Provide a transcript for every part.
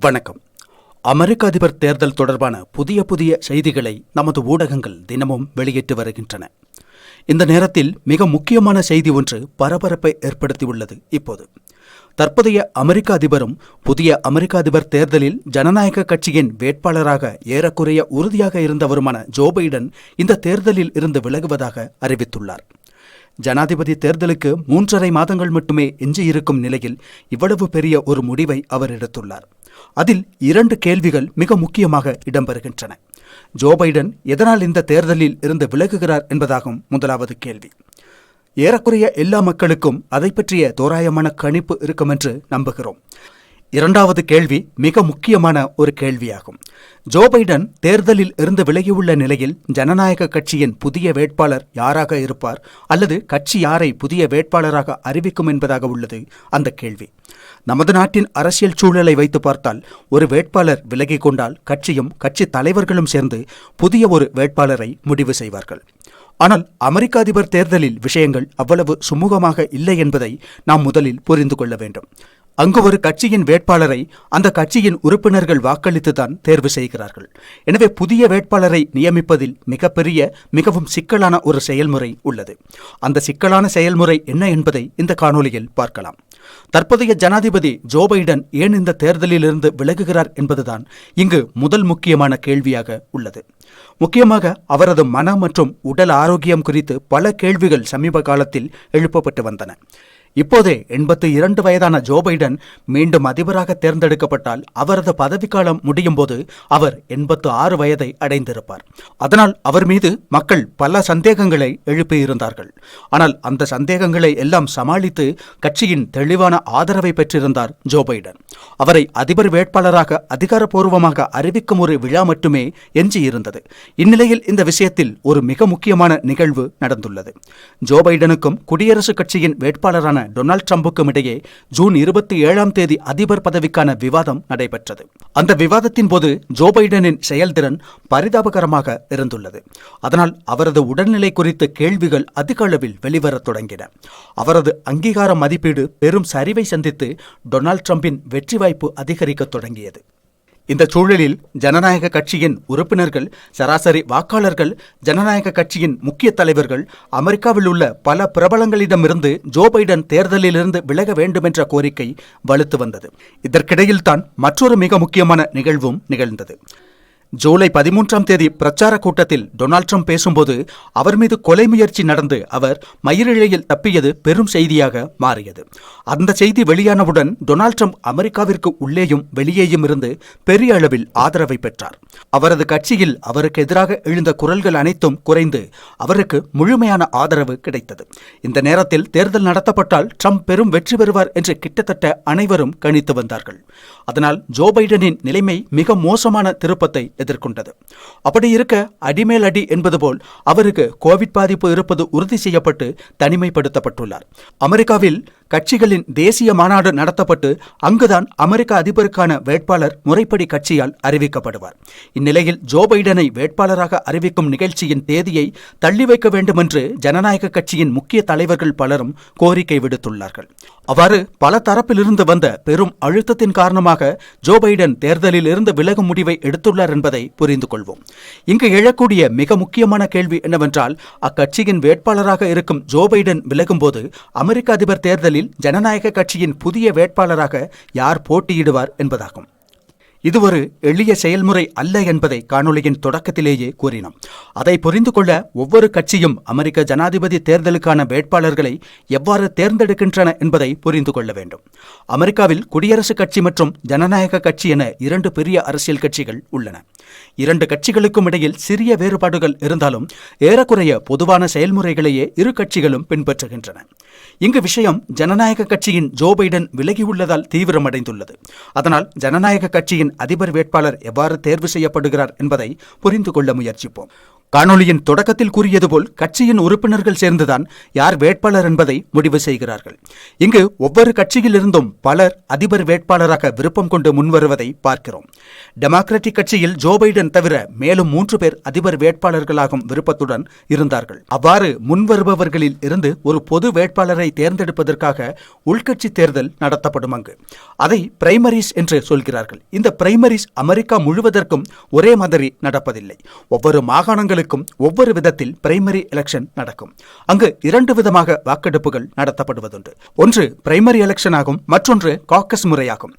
வணக்கம். அமெரிக்க அதிபர் தேர்தல் தொடர்பான புதிய புதிய செய்திகளை நமது ஊடகங்கள் தினமும் வெளியிட்டு வருகின்றன. இந்த நேரத்தில் மிக முக்கியமான செய்தி ஒன்று பரபரப்பை ஏற்படுத்தியுள்ளது இப்போது. தற்போதைய அமெரிக்க அதிபரும் புதிய அமெரிக்க அதிபர் தேர்தலில் ஜனநாயக கட்சியின் வேட்பாளராக ஏறக்குறைய உறுதியாக இருந்தவருமான ஜோ பைடன் இந்த தேர்தலில் இருந்து விலகுவதாக அறிவித்துள்ளார். ஜனாதிபதி தேர்தலுக்கு மூன்றரை மாதங்கள் மட்டுமே எஞ்சியிருக்கும் நிலையில் இவ்வளவு பெரிய ஒரு முடிவை அவர் எடுத்துள்ளார். அதில் இரண்டு கேள்விகள் மிக முக்கியமாக இடம்பெறுகின்றன. ஜோ பைடன் எதனால் இந்த தேர்தலில் இருந்து விலகுகிறார் என்பதாகும் முதலாவது கேள்வி. ஏறக்குறைய எல்லா மக்களுக்கும் அதை பற்றிய தோராயமான கணிப்பு இருக்கும் என்று நம்புகிறோம். இரண்டாவது கேள்வி மிக முக்கியமான ஒரு கேள்வியாகும். ஜோ பைடன் தேர்தலில் இருந்து விலகியுள்ள நிலையில் ஜனநாயக கட்சியின் புதிய வேட்பாளர் யாராக இருப்பார் அல்லது கட்சி யாரை புதிய வேட்பாளராக அறிவிக்கும் என்பதாக உள்ளது அந்த கேள்வி. நமது நாட்டின் அரசியல் சூழலை வைத்து பார்த்தால் ஒரு வேட்பாளர் விலகிக் கொண்டால் கட்சியும் கட்சி தலைவர்களும் சேர்ந்து புதிய ஒரு வேட்பாளரை முடிவு செய்வார்கள். ஆனால் அமெரிக்க அதிபர் தேர்தலில் விஷயங்கள் அவ்வளவு சுமூகமாக இல்லை என்பதை நாம் முதலில் புரிந்து கொள்ள வேண்டும். அங்கு ஒரு கட்சியின் வேட்பாளரை அந்த கட்சியின் உறுப்பினர்கள் வாக்களித்துதான் தேர்வு செய்கிறார்கள். எனவே புதிய வேட்பாளரை நியமிப்பதில் மிகப்பெரிய மிகவும் சிக்கலான ஒரு செயல்முறை உள்ளது. அந்த சிக்கலான செயல்முறை என்ன என்பதை இந்த காணொளியில் பார்க்கலாம். தற்போதைய ஜனாதிபதி ஜோ பைடன் ஏன் இந்த தேர்தலிலிருந்து விலகுகிறார் என்பதுதான் இங்கு முதல் முக்கியமான கேள்வியாக உள்ளது. முக்கியமாக அவரது மன மற்றும் உடல் ஆரோக்கியம் குறித்து பல கேள்விகள் சமீப காலத்தில் எழுப்பப்பட்டு வந்தன. இப்போதே எண்பத்தி இரண்டு வயதான ஜோ பைடன் மீண்டும் அதிபராக தேர்ந்தெடுக்கப்பட்டால் அவரது பதவிக்காலம் முடியும் போது அவர் எண்பத்து ஆறு வயதை அடைந்திருப்பார். அதனால் அவர் மீது மக்கள் பல சந்தேகங்களை எழுப்பியிருந்தார்கள். ஆனால் அந்த சந்தேகங்களை எல்லாம் சமாளித்து கட்சியின் தெளிவான ஆதரவை பெற்றிருந்தார் ஜோ பைடன். அவரை அதிபர் வேட்பாளராக அதிகாரப்பூர்வமாக அறிவிக்கும் ஒரு விழா மட்டுமே எஞ்சியிருந்தது. இந்நிலையில் இந்த விஷயத்தில் ஒரு மிக முக்கியமான நிகழ்வு நடந்துள்ளது. ஜோ பைடனுக்கும் குடியரசுக் கட்சியின் வேட்பாளரான டொனால்ட் ட்ரம்புக்கும் இடையே ஜூன் இருபத்தி ஏழாம் தேதி அதிபர் பதவிக்கான விவாதம் நடைபெற்றது. அந்த விவாதத்தின் போது ஜோ பைடனின் செயல்திறன் பரிதாபகரமாக இருந்துள்ளது. அதனால் அவரது உடல்நிலை குறித்த கேள்விகள் அதிக அளவில் வெளிவரத் தொடங்கின. அவரது அங்கீகார மதிப்பீடு பெரும் சரிவை சந்தித்து டொனால்ட் ட்ரம்பின் வெற்றி வாய்ப்பு அதிகரிக்கத் தொடங்கியது. இந்த சூழலில் ஜனநாயக கட்சியின் உறுப்பினர்கள் சராசரி வாக்காளர்கள் ஜனநாயக கட்சியின் முக்கிய தலைவர்கள் அமெரிக்காவில் உள்ள பல பிரபலங்களிடமிருந்து ஜோ பைடன் தேர்தலிலிருந்து விலக வேண்டுமென்ற கோரிக்கை வலுத்து வந்தது. இதற்கிடையில்தான் மற்றொரு மிக முக்கியமான நிகழ்வும் நிகழ்ந்தது. ஜூலை பதிமூன்றாம் தேதி பிரச்சார கூட்டத்தில் டொனால்ட் ட்ரம்ப் பேசும்போது அவர் மீது கொலை முயற்சி நடந்து அவர் மயிரிழையில் தப்பியது பெரும் செய்தியாக மாறியது. அந்த செய்தி வெளியானவுடன் டொனால்ட் ட்ரம்ப் அமெரிக்காவிற்கு உள்ளேயும் வெளியேயும் இருந்து பெரிய அளவில் ஆதரவை பெற்றார். அவரது கட்சியில் அவருக்கு எதிராக எழுந்த குரல்கள் அனைத்தும் குறைந்து அவருக்கு முழுமையான ஆதரவு கிடைத்தது. இந்த நேரத்தில் தேர்தல் நடத்தப்பட்டால் ட்ரம்ப் பெரும் வெற்றி பெறுவார் என்று கிட்டத்தட்ட அனைவரும் கணித்து வந்தார்கள். அதனால் ஜோ பைடனின் நிலைமை மிக மோசமான திருப்பத்தை எதிர்கொண்டது. அப்படி இருக்க அடிமேல் அடி என்பது போல் அவருக்கு கோவிட் பாதிப்பு இருப்பது உறுதி செய்யப்பட்டு தனிமைப்படுத்தப்பட்டுள்ளார். அமெரிக்காவில் கட்சிகளின் தேசிய மாநாடு நடத்தப்பட்டு அங்குதான் அமெரிக்க அதிபருக்கான வேட்பாளர் முறைப்படி கட்சியால் அறிவிக்கப்படுவார். இந்நிலையில் ஜோ பைடனை வேட்பாளராக அறிவிக்கும் நிகழ்ச்சியின் தேதியை தள்ளி வைக்க வேண்டுமென்று ஜனநாயக கட்சியின் முக்கிய தலைவர்கள் பலரும் கோரிக்கை விடுத்துள்ளார்கள். அவ்வாறு பல தரப்பிலிருந்து வந்த பெரும் அழுத்தத்தின் காரணமாக ஜோ பைடன் தேர்தலில் இருந்து விலகும் முடிவை எடுத்துள்ளார் என்பதை புரிந்து கொள்வோம். இங்கு எழக்கூடிய மிக முக்கியமான கேள்வி என்னவென்றால் அக்கட்சியின் வேட்பாளராக இருக்கும் ஜோ பைடன் விலகும்போது அமெரிக்க அதிபர் தேர்தலில் ஜனநாயக கட்சியின் புதிய வேட்பாளராக யார் போட்டியிடுவார் என்பதாகும். இது ஒரு எளிய செயல்முறை அல்ல என்பதை காணொளியின் தொடக்கத்திலேயே கூறினோம். அதை புரிந்து கொள்ள ஒவ்வொரு கட்சியும் அமெரிக்க ஜனாதிபதி தேர்தலுக்கான வேட்பாளர்களை எவ்வாறு தேர்ந்தெடுக்கின்றன என்பதை புரிந்து கொள்ள வேண்டும். அமெரிக்காவில் குடியரசுக் கட்சி மற்றும் ஜனநாயக கட்சி என இரண்டு பெரிய அரசியல் கட்சிகள் உள்ளன. இரண்டு கட்சிகளுக்கும் இடையில் சிறிய வேறுபாடுகள் இருந்தாலும் ஏறக்குறைய பொதுவான செயல்முறைகளையே இரு கட்சிகளும் பின்பற்றுகின்றன. இங்கு விஷயம் ஜனநாயக கட்சியின் ஜோ பைடன் விலகியுள்ளதால் தீவிரமடைந்துள்ளது. அதனால் ஜனநாயக கட்சியின் அதிபர் வேட்பாளர் எவ்வாறு தேர்வு செய்யப்படுகிறார் என்பதை புரிந்து கொள்ள முயற்சிப்போம். காணொளியின் தொடக்கத்தில் கூறியது போல் கட்சியின் உறுப்பினர்கள் சேர்ந்துதான் யார் வேட்பாளர் என்பதை முடிவு செய்கிறார்கள். இங்கு ஒவ்வொரு கட்சியிலிருந்தும் பலர் அதிபர் வேட்பாளராக விருப்பம் கொண்டு முன்வருவதை பார்க்கிறோம். டெமோக்ராட்டிக் கட்சியில் ஜோ பைடன் தவிர மேலும் மூன்று பேர் அதிபர் வேட்பாளர்களாகும் விருப்பத்துடன் இருந்தார்கள். அவ்வாறு முன்வருபவர்களில் இருந்து ஒரு பொது வேட்பாளரை தேர்ந்தெடுப்பதற்காக உள்கட்சி தேர்தல் நடத்தப்படும் அங்கு. அதை பிரைமரிஸ் என்று சொல்கிறார்கள். இந்த பிரைமரிஸ் அமெரிக்கா முழுவதற்கும் ஒரே மாதிரி நடப்பதில்லை. ஒவ்வொரு மாகாணங்கள் தொகுதிகளுக்கும் ஒவ்வொரு விதத்தில் பிரைமரி எலெக்ஷன் நடக்கும். அங்கு இரண்டு விதமாக வாக்கெடுப்புகள் நடத்தப்படுவதுண்டு. ஒன்று பிரைமரி எலெக்ஷன் ஆகும் மற்றொன்று காக்கஸ் முறையாகும்.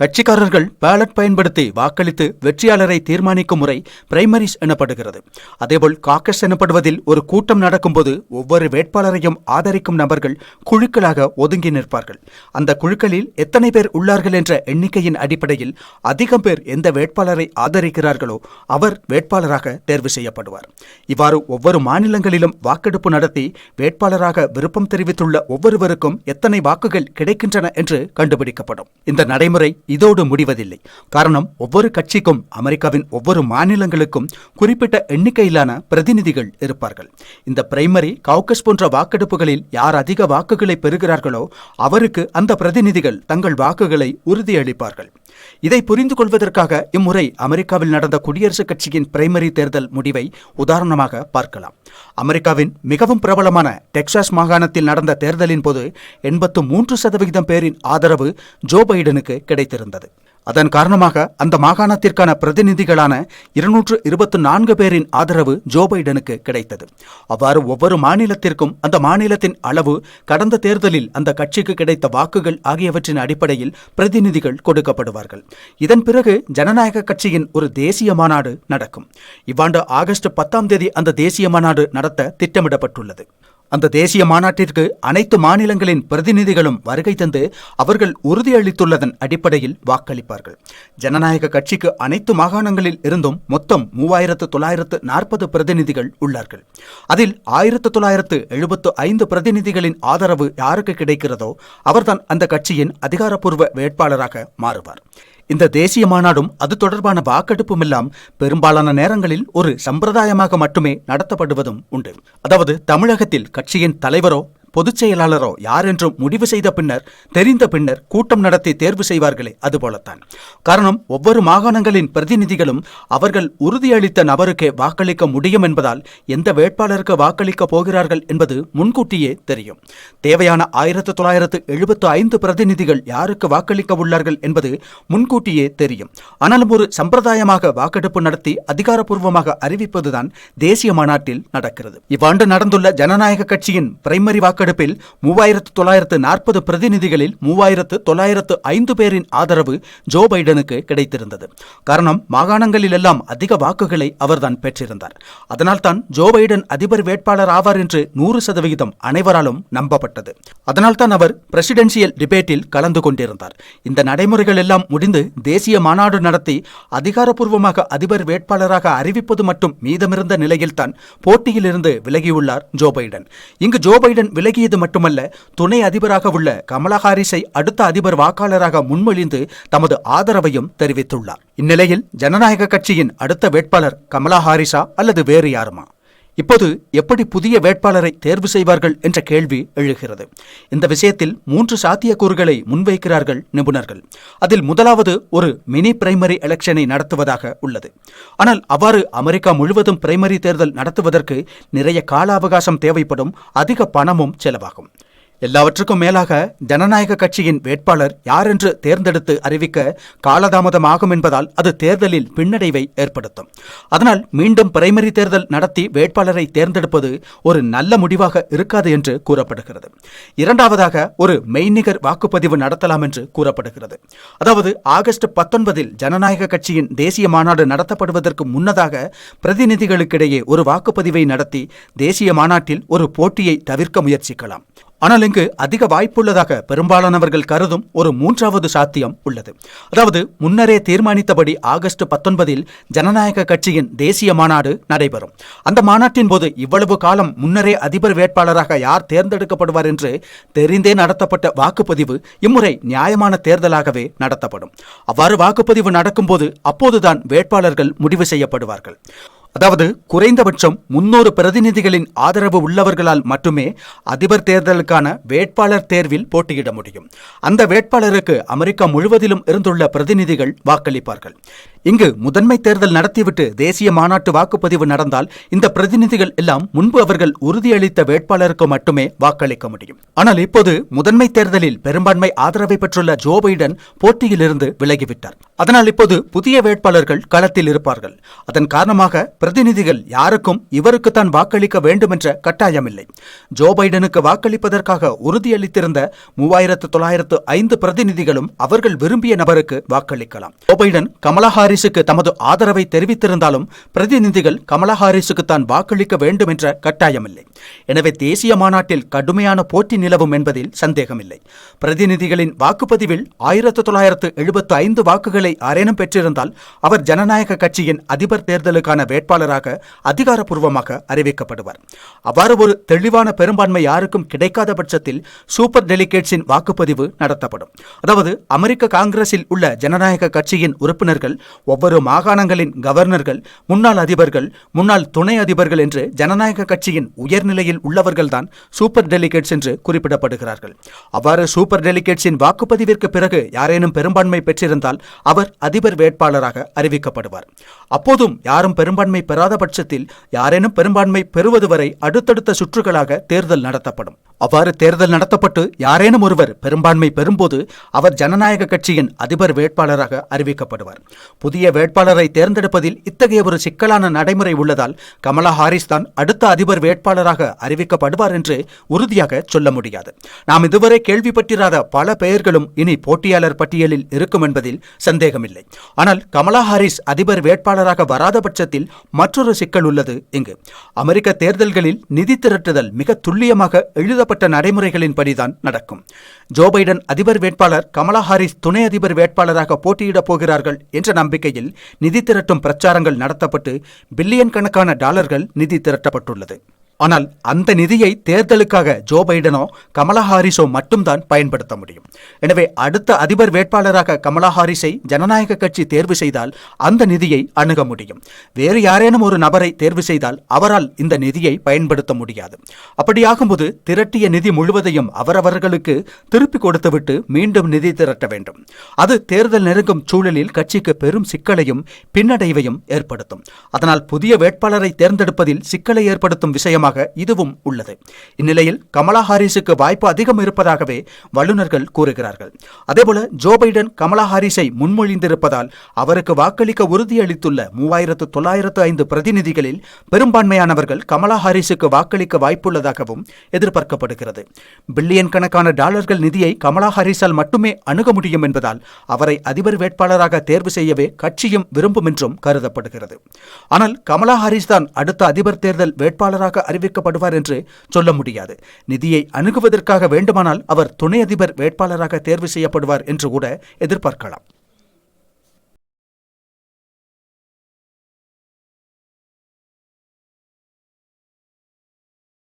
கட்சிக்காரர்கள் பேலட் பயன்படுத்தி வாக்களித்து வெற்றியாளரை தீர்மானிக்கும் முறை பிரைமரிஸ் எனப்படுகிறது. அதேபோல் காக்கஸ் எனப்படுவதில் ஒரு கூட்டம் நடக்கும்போது ஒவ்வொரு வேட்பாளரையும் ஆதரிக்கும் நபர்கள் குழுக்களாக ஒதுங்கி நிற்பார்கள். அந்த குழுக்களில் எத்தனை பேர் உள்ளார்கள் என்ற எண்ணிக்கையின் அடிப்படையில் அதிகம் பேர் எந்த வேட்பாளரை ஆதரிக்கிறார்களோ அவர் வேட்பாளராக தேர்வு செய்யப்படுவார். இவ்வாறு ஒவ்வொரு மாநிலங்களிலும் வாக்கெடுப்பு நடத்தி வேட்பாளராக விருப்பம் தெரிவித்துள்ள ஒவ்வொருவருக்கும் எத்தனை வாக்குகள் கிடைக்கின்றன என்று கண்டுபிடிக்கப்படும். இந்த நடைமுறை இதோடு முடிவதில்லை. காரணம் ஒவ்வொரு கட்சிக்கும் அமெரிக்காவின் ஒவ்வொரு மாநிலங்களுக்கும் குறிப்பிட்ட எண்ணிக்கையிலான பிரதிநிதிகள் இருப்பார்கள். இந்த பிரைமரி கவுக்கஸ் போன்ற வாக்கெடுப்புகளில் யார் அதிக வாக்குகளை பெறுகிறார்களோ அவருக்கு அந்த பிரதிநிதிகள் தங்கள் வாக்குகளை உறுதியளிப்பார்கள். இதை புரிந்து கொள்வதற்காக இம்முறை அமெரிக்காவில் நடந்த குடியரசுக் கட்சியின் பிரைமரி தேர்தல் முடிவை உதாரணமாக பார்க்கலாம். அமெரிக்காவின் மிகவும் பிரபலமான டெக்சாஸ் மாகாணத்தில் நடந்த தேர்தலின் போது எண்பத்து மூன்று சதவிகிதம் பேரின் ஆதரவு ஜோ பைடனுக்கு கிடைத்திருந்தது. அதன் காரணமாக அந்த மாகாணத்திற்கான பிரதிநிதிகளான இருநூற்று இருபத்தி நான்கு பேரின் ஆதரவு ஜோ பைடனுக்கு கிடைத்தது. அவ்வாறு ஒவ்வொரு மாநிலத்திற்கும் அந்த மாநிலத்தின் அளவு கடந்த தேர்தலில் அந்த கட்சிக்கு கிடைத்த வாக்குகள் ஆகியவற்றின் அடிப்படையில் பிரதிநிதிகள் கொடுக்கப்படுவார்கள். இதன் பிறகு ஜனநாயக கட்சியின் ஒரு தேசிய மாநாடு நடக்கும். இவ்வாண்டு ஆகஸ்ட் பத்தாம் தேதி அந்த தேசிய மாநாடு நடத்த திட்டமிடப்பட்டுள்ளது. அந்த தேசிய மாநாட்டிற்கு அனைத்து மாநிலங்களின் பிரதிநிதிகளும் வருகை தந்து அவர்கள் உறுதியளித்துள்ளதன் அடிப்படையில் வாக்களிப்பார்கள். ஜனநாயக கட்சிக்கு அனைத்து மாகாணங்களில் இருந்தும் மொத்தம் மூவாயிரத்து தொள்ளாயிரத்து நாற்பது பிரதிநிதிகள் உள்ளார்கள். அதில் ஆயிரத்து தொள்ளாயிரத்து எழுபத்து ஐந்து பிரதிநிதிகளின் ஆதரவு யாருக்கு கிடைக்கிறதோ அவர்தான் அந்த கட்சியின் அதிகாரப்பூர்வ வேட்பாளராக மாறுவார். இந்த தேசிய மாநாடும் அது தொடர்பான வாக்கெடுப்பும் எல்லாம் பெரும்பாலான நேரங்களில் ஒரு சம்பிரதாயமாக மட்டுமே நடத்தப்படுவதும் உண்டு. அதாவது தமிழகத்தில் கட்சியின் தலைவரோ பொதுச் செயலாளரோ யார் என்றும் முடிவு செய்த பின்னர் தெரிந்த பின்னர் கூட்டம் நடத்தி தேர்வு செய்வார்களே அதுபோலத்தான் காரணம் ஒவ்வொரு மாகாணங்களின் பிரதிநிதிகளும் அவர்கள் உறுதியளித்த நபருக்கே வாக்களிக்க முடியும் என்பதால் எந்த வேட்பாளருக்கு வாக்களிக்கப் போகிறார்கள் என்பது முன்கூட்டியே தெரியும். தேவையான ஆயிரத்து தொள்ளாயிரத்து எழுபத்து ஐந்து பிரதிநிதிகள் யாருக்கு வாக்களிக்க உள்ளார்கள் என்பது முன்கூட்டியே தெரியும். ஆனாலும் ஒரு சம்பிரதாயமாக வாக்கெடுப்பு நடத்தி அதிகாரப்பூர்வமாக அறிவிப்பதுதான் தேசிய மாநாட்டில் நடக்கிறது. இவ்வாண்டு நடந்துள்ள ஜனநாயக கட்சியின் பிரைமரி வாக்கு வாக்கெடுப்பில் மூவாயிரத்து தொள்ளாயிரத்து நாற்பது பிரதிநிதிகளில் மூவாயிரத்து தொள்ளாயிரத்து ஐந்து பேரின் ஆதரவு ஜோ பைடனுக்கு கிடைத்திருந்தது. காரணம் மாகாணங்களிலெல்லாம் அதிக வாக்குகளை அவர்தான் பெற்றிருந்தார். அதனால்தான் ஜோ பைடன் அதிபர் வேட்பாளர் ஆவார் என்று நூறு சதவிகிதம் அனைவராலும் நம்பப்பட்டது. அதனால்தான் அவர் பிரசிடென்சியல் டிபேட்டில் கலந்து கொண்டிருந்தார். இந்த நடைமுறைகள் எல்லாம் முடிந்து தேசிய மாநாடு நடத்தி அதிகாரப்பூர்வமாக அதிபர் வேட்பாளராக அறிவிப்பது மட்டும் மீதமிருந்த நிலையில்தான் போட்டியிலிருந்து விலகியுள்ளார் ஜோ பைடன். இங்கு ஜோ பைடன் விலகி விலகியது மட்டுமல்ல துணை அதிபராக உள்ள கமலா ஹாரிஸை அடுத்த அதிபர் வாக்காளராக முன்மொழிந்து தமது ஆதரவையும் தெரிவித்துள்ளார். இந்நிலையில் ஜனநாயக கட்சியின் அடுத்த வேட்பாளர் கமலா ஹாரிஸா அல்லது வேறு யாருமா? இப்போது எப்படி புதிய வேட்பாளரை தேர்வு செய்வார்கள் என்ற கேள்வி எழுகிறது. இந்த விஷயத்தில் மூன்று சாத்தியக்கூறுகளை முன்வைக்கிறார்கள் நிபுணர்கள். அதில் முதலாவது ஒரு மினி பிரைமரி எலெக்ஷனை நடத்துவதாக உள்ளது. ஆனால் அவ்வாறு அமெரிக்கா முழுவதும் பிரைமரி தேர்தல் நடத்துவதற்கு நிறைய கால அவகாசம் தேவைப்படும் அதிக பணமும் செலவாகும். எல்லாவற்றுக்கும் மேலாக ஜனநாயக கட்சியின் வேட்பாளர் யார் என்று தேர்ந்தெடுத்து அறிவிக்க காலதாமதமாகும் என்பதால் அது தேர்தலில் பின்னடைவை ஏற்படுத்தும். அதனால் மீண்டும் பிரைமரி தேர்தல் நடத்தி வேட்பாளரை தேர்ந்தெடுப்பது ஒரு நல்ல முடிவாக இருக்காது என்று கூறப்படுகிறது. இரண்டாவதாக ஒரு மெய்நிகர் வாக்குப்பதிவு நடத்தலாம் என்று கூறப்படுகிறது. அதாவது ஆகஸ்ட் பத்தொன்பதில் ஜனநாயக கட்சியின் தேசிய மாநாடு நடத்தப்படுவதற்கு முன்னதாக பிரதிநிதிகளுக்கிடையே ஒரு வாக்குப்பதிவை நடத்தி தேசிய மாநாட்டில் ஒரு போட்டியை தவிர்க்க முயற்சிக்கலாம். ஆனால் இங்கு அதிக வாய்ப்புள்ளதாக பெரும்பாலானவர்கள் கருதும் ஒரு மூன்றாவது சாத்தியம் உள்ளது. அதாவது முன்னரே தீர்மானித்தபடி ஆகஸ்ட் பத்தொன்பதில் ஜனநாயக கட்சியின் தேசிய மாநாடு நடைபெறும். அந்த மாநாட்டின் போது இவ்வளவு காலம் முன்னரே அதிபர் வேட்பாளராக யார் தேர்ந்தெடுக்கப்படுவார் என்று தெரிந்தே நடத்தப்பட்ட வாக்குப்பதிவு இம்முறை நியாயமான தேர்தலாகவே நடத்தப்படும். அவ்வாறு வாக்குப்பதிவு நடக்கும்போது அப்போதுதான் வேட்பாளர்கள் முடிவு செய்யப்படுவார்கள். அதாவது குறைந்தபட்சம் முன்னூறு பிரதிநிதிகளின் ஆதரவு உள்ளவர்களால் மட்டுமே அதிபர் தேர்தலுக்கான வேட்பாளர் தேர்வில் போட்டியிட முடியும். அந்த வேட்பாளருக்கு அமெரிக்கா முழுவதிலும் இருந்துள்ள பிரதிநிதிகள் வாக்களிப்பார்கள். இங்கு முதன்மை தேர்தல் நடத்திவிட்டு தேசிய மாநாட்டு வாக்குப்பதிவு நடந்தால் இந்த பிரதிநிதிகள் எல்லாம் முன்பு அவர்கள் உறுதியளித்த வேட்பாளருக்கு மட்டுமே வாக்களிக்க முடியும். ஆனால் இப்போது முதன்மை தேர்தலில் பெரும்பான்மை ஆதரவை பெற்றுள்ள ஜோ பைடன் போட்டியிலிருந்து விலகிவிட்டார். அதனால் இப்போது புதிய வேட்பாளர்கள் களத்தில் இருப்பார்கள். அதன் காரணமாக பிரதிநிதிகள் யாருக்கும் இவருக்குத்தான் வாக்களிக்க வேண்டும் என்ற கட்டாயமில்லை. ஜோ பைடனுக்கு வாக்களிப்பதற்காக உறுதியளித்திருந்த மூவாயிரத்து தொள்ளாயிரத்து ஐந்து பிரதிநிதிகளும் அவர்கள் விரும்பிய நபருக்கு வாக்களிக்கலாம். ஜோ பைடன் கமலா ஹாரிஸுக்கு தமது ஆதரவை தெரிவித்திருந்தாலும் பிரதிநிதிகள் கமலா ஹாரிஸுக்கு தான் வாக்களிக்க வேண்டும் என்ற கட்டாயமில்லை. எனவே தேசிய மாநாட்டில் கடுமையான போட்டி நிலவும் என்பதில் சந்தேகமில்லை. பிரதிநிதிகளின் வாக்குப்பதிவில் ஆயிரத்து தொள்ளாயிரத்து எழுபத்து ஐந்து வாக்குகளை அரேனும் பெற்றிருந்தால் அவர் ஜனநாயக கட்சியின் அதிபர் தேர்தலுக்கான வேட்பாளராக அதிகாரப்பூர்வமாக அறிவிக்கப்படுவார். அவ்வாறு ஒரு தெளிவான பெரும்பான்மை யாருக்கும் கிடைக்காத பட்சத்தில் சூப்பர் டெலிகேட்ஸின் வாக்குப்பதிவு நடத்தப்படும். அதாவது அமெரிக்க காங்கிரஸில் உள்ள ஜனநாயக கட்சியின் உறுப்பினர்கள் ஒவ்வொரு மாகாணங்களின் கவர்னர்கள் முன்னாள் அதிபர்கள் முன்னாள் துணை அதிபர்கள் என்று ஜனநாயக கட்சியின் உயர்நிலையில் உள்ளவர்கள்தான் சூப்பர் டெலிகேட்ஸ் என்று குறிப்பிடப்படுகிறார்கள். அவ்வாறு சூப்பர் டெலிகேட்ஸின் வாக்குப்பதிவிற்கு பிறகு யாரேனும் பெரும்பான்மை பெற்றிருந்தால் அவர் அதிபர் வேட்பாளராக அறிவிக்கப்படுவார். அப்போதும் யாரும் பெரும்பான்மை பெறாத பட்சத்தில் யாரேனும் பெரும்பான்மை பெறுவது வரை அடுத்தடுத்த சுற்றுகளாக தேர்தல் நடத்தப்படும். அவ்வாறு தேர்தல் நடத்தப்பட்டு யாரேனும் ஒருவர் பெரும்பான்மை பெறும்போது அவர் ஜனநாயக கட்சியின் அதிபர் வேட்பாளராக அறிவிக்கப்படுவார். புதிய வேட்பாளரை தேர்ந்தெடுப்பதில் இத்தகைய ஒரு சிக்கலான நடைமுறை உள்ளதால் கமலா ஹாரிஸ் தான் அடுத்த அதிபர் வேட்பாளராக அறிவிக்கப்படுவார் என்று உறுதியாக சொல்ல முடியாது. நாம் இதுவரை கேள்விப்பட்டிராத பல பெயர்களும் இனி போட்டியாளர் பட்டியலில் இருக்கும் என்பதில் சந்தேகமில்லை. ஆனால் கமலா ஹாரிஸ் அதிபர் வேட்பாளராக வராத பட்சத்தில் மற்றொரு சிக்கல் உள்ளது இங்கு. அமெரிக்க தேர்தல்களில் நிதி திரட்டுதல் மிக துல்லியமாக எழுதப்பட்ட நடைமுறைகளின்படிதான் நடக்கும். ஜோ பைடன் அதிபர் வேட்பாளர் கமலா ஹாரிஸ் துணை அதிபர் வேட்பாளராக போட்டியிடப் போகிறார்கள் என்ற நம்பிக்கை நம்பிக்கையில் நிதி திரட்டும் பிரச்சாரங்கள் நடத்தப்பட்டு பில்லியன் கணக்கான டாலர்கள் நிதி திரட்டப்பட்டுள்ளது. ஆனால் அந்த நிதியை தேர்தலுக்காக ஜோ பைடனோ கமலா ஹாரிஸோ மட்டும்தான் பயன்படுத்த முடியும். எனவே அடுத்த அதிபர் வேட்பாளராக கமலா ஹாரிஸை ஜனநாயக கட்சி தேர்வு செய்தால் அந்த நிதியை அணுக முடியும். வேறு யாரேனும் ஒரு நபரை தேர்வு செய்தால் அவரால் இந்த நிதியை பயன்படுத்த முடியாது. அப்படியாகும்போது திரட்டிய நிதி முழுவதையும் அவரவர்களுக்கு திருப்பிக் கொடுத்துவிட்டு மீண்டும் நிதி திரட்ட வேண்டும். அது தேர்தல் நெருங்கும் சூழலில் கட்சிக்கு பெரும் சிக்கலையும் பின்னடைவையும் ஏற்படுத்தும். அதனால் புதிய வேட்பாளரை தேர்ந்தெடுப்பதில் சிக்கலை ஏற்படுத்தும் விஷயமாக வாய்ப்பாக இதுவும் உள்ளது. இந்நிலையில் கமலா ஹாரிஸுக்கு வாய்ப்பு அதிகம் இருப்பதாகவே வல்லுநர்கள் கூறுகிறார்கள். அதேபோல ஜோ பைடன் கமலா ஹாரிஸை முன்மொழிந்திருப்பதால் அவருக்கு வாக்களிக்க உறுதியளித்துள்ள மூவாயிரத்து தொள்ளாயிரத்து ஐந்து பிரதிநிதிகளில் பெரும்பான்மையானவர்கள் கமலா ஹாரிஸுக்கு வாக்களிக்க வாய்ப்புள்ளதாகவும் எதிர்பார்க்கப்படுகிறது. பில்லியன் கணக்கான டாலர்கள் நிதியை கமலா ஹாரிஸால் மட்டுமே அணுக முடியும் என்பதால் அவரை அதிபர் வேட்பாளராக தேர்வு செய்யவே கட்சியும் விரும்பும் என்றும் கருதப்படுகிறது. ஆனால் கமலா ஹாரிஸ் தான் அடுத்த அதிபர் தேர்தல் வேட்பாளராக அறிவிக்கப்படுவார் என்று சொல்ல முடியாது. நிதியை அணுகுவதற்காக வேண்டுமானால் அவர் துணை அதிபர் வேட்பாளராக தேர்வு செய்யப்படுவார் என்று கூட எதிர்பார்க்கலாம்.